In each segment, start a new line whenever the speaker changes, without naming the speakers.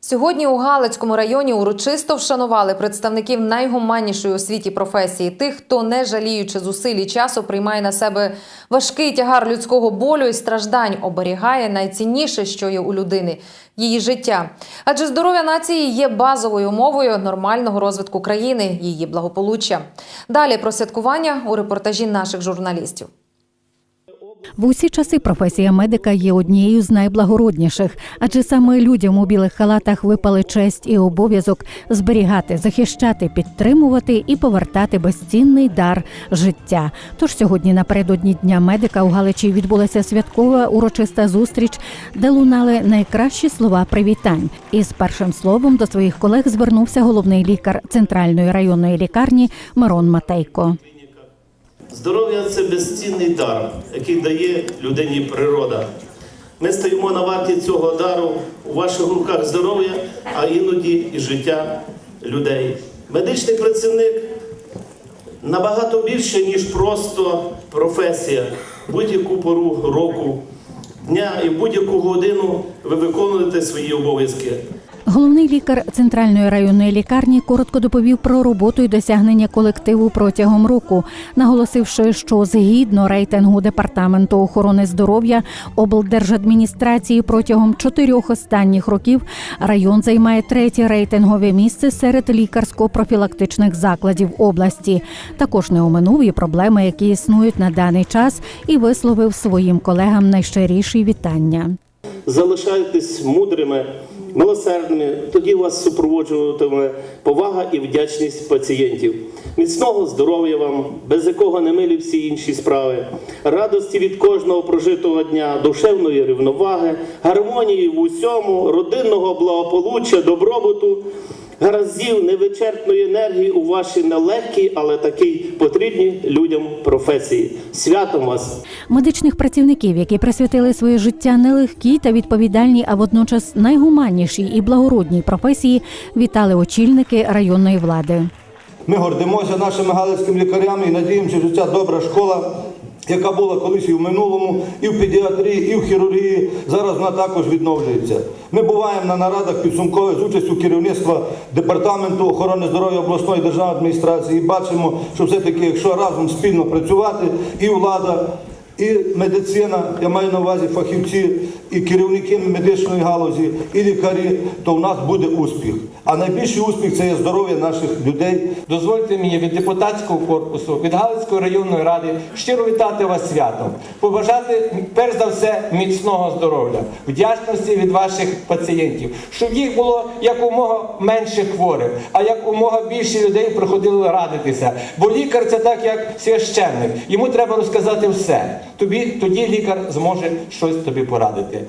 Сьогодні у Галицькому районі урочисто вшанували представників найгуманнішої у світі професії, тих, хто не жаліючи зусиль і часу, приймає на себе важкий тягар людського болю і страждань, оберігає найцінніше, що є у людини її життя. Адже здоров'я нації є базовою умовою нормального розвитку країни, її благополуччя. Далі про святкування у репортажі наших журналістів.
В усі часи професія медика є однією з найблагородніших, адже саме людям у білих халатах випали честь і обов'язок зберігати, захищати, підтримувати і повертати безцінний дар життя. Тож сьогодні напередодні дня медика у Галичі відбулася святкова урочиста зустріч, де лунали найкращі слова привітань. І з першим словом до своїх колег звернувся головний лікар центральної районної лікарні Мирон Матейко.
Здоров'я це безцінний дар, який дає людині природа. Ми стоїмо на варті цього дару у ваших руках здоров'я, а іноді і життя людей. Медичний працівник набагато більше, ніж просто професія. Будь-яку пору року, дня і будь-яку годину ви виконуєте свої обов'язки.
Головний лікар центральної районної лікарні коротко доповів про роботу і досягнення колективу протягом року, наголосивши, що згідно рейтингу департаменту охорони здоров'я облдержадміністрації протягом чотирьох останніх років район займає третє рейтингове місце серед лікарсько-профілактичних закладів області. Також не оминув і проблеми, які існують на даний час, і висловив своїм колегам найщиріші вітання.
Залишайтесь мудрими, милосердними, тоді вас супроводжуватиме повага і вдячність пацієнтів. Міцного здоров'я вам, без якого не милі всі інші справи, радості від кожного прожитого дня, душевної рівноваги, гармонії в усьому, родинного благополуччя, добробуту. Гараздів невичерпної енергії у вашій нелегкій, але такій потрібній людям професії. Святом вас!
Медичних працівників, які присвятили своє життя нелегкій та відповідальній, а водночас найгуманнішій і благородній професії, вітали очільники районної влади.
Ми гордимося нашими галицькими лікарями і надіємося, що ця добра школа, яка була колись і в минулому, і в педіатрії, і в хірургії, зараз вона також відновлюється. Ми буваємо на нарадах підсумкових з участю керівництва департаменту охорони здоров'я обласної державної адміністрації і бачимо, що все-таки, якщо разом спільно працювати, і влада. І медицина, я маю на увазі фахівці, і керівники медичної галузі, і лікарі, то в нас буде успіх. А найбільший успіх це є здоров'я наших людей,
Дозвольте мені від депутатського корпусу, від Галицької районної ради щиро вітати вас святом, побажати перш за все міцного здоров'я, вдячності від ваших пацієнтів, щоб їх було якомога менше хворих, а якомога більше людей приходили радитися. Бо лікар це так, як священник. Йому треба розказати все. Тобі тоді лікар зможе щось тобі порадити.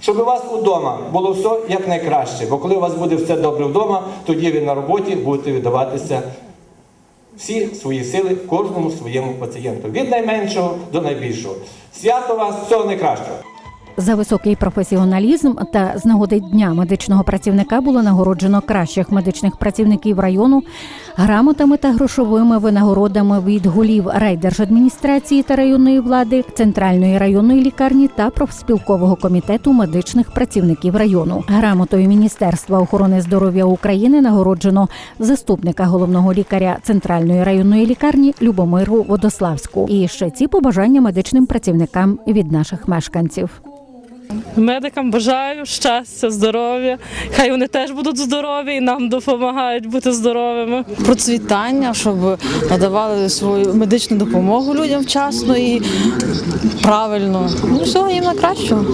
Щоб у вас вдома було все як найкраще, бо коли у вас буде все добре вдома, тоді ви на роботі будете віддаватися всі свої сили кожному своєму пацієнту, від найменшого до найбільшого. Свято вас всього найкращого!
За високий професіоналізм та з нагоди дня медичного працівника було нагороджено кращих медичних працівників району грамотами та грошовими винагородами від голів райдержадміністрації та районної влади, центральної районної лікарні та профспілкового комітету медичних працівників району. Грамотою Міністерства охорони здоров'я України нагороджено заступника головного лікаря центральної районної лікарні Любомиру Водославську. І ще ці побажання медичним працівникам від наших мешканців.
Медикам бажаю щастя, здоров'я. Хай вони теж будуть здорові і нам допомагають бути здоровими.
процвітання, щоб надавали свою медичну допомогу людям вчасно і правильно. Ну, всього їм на кращого.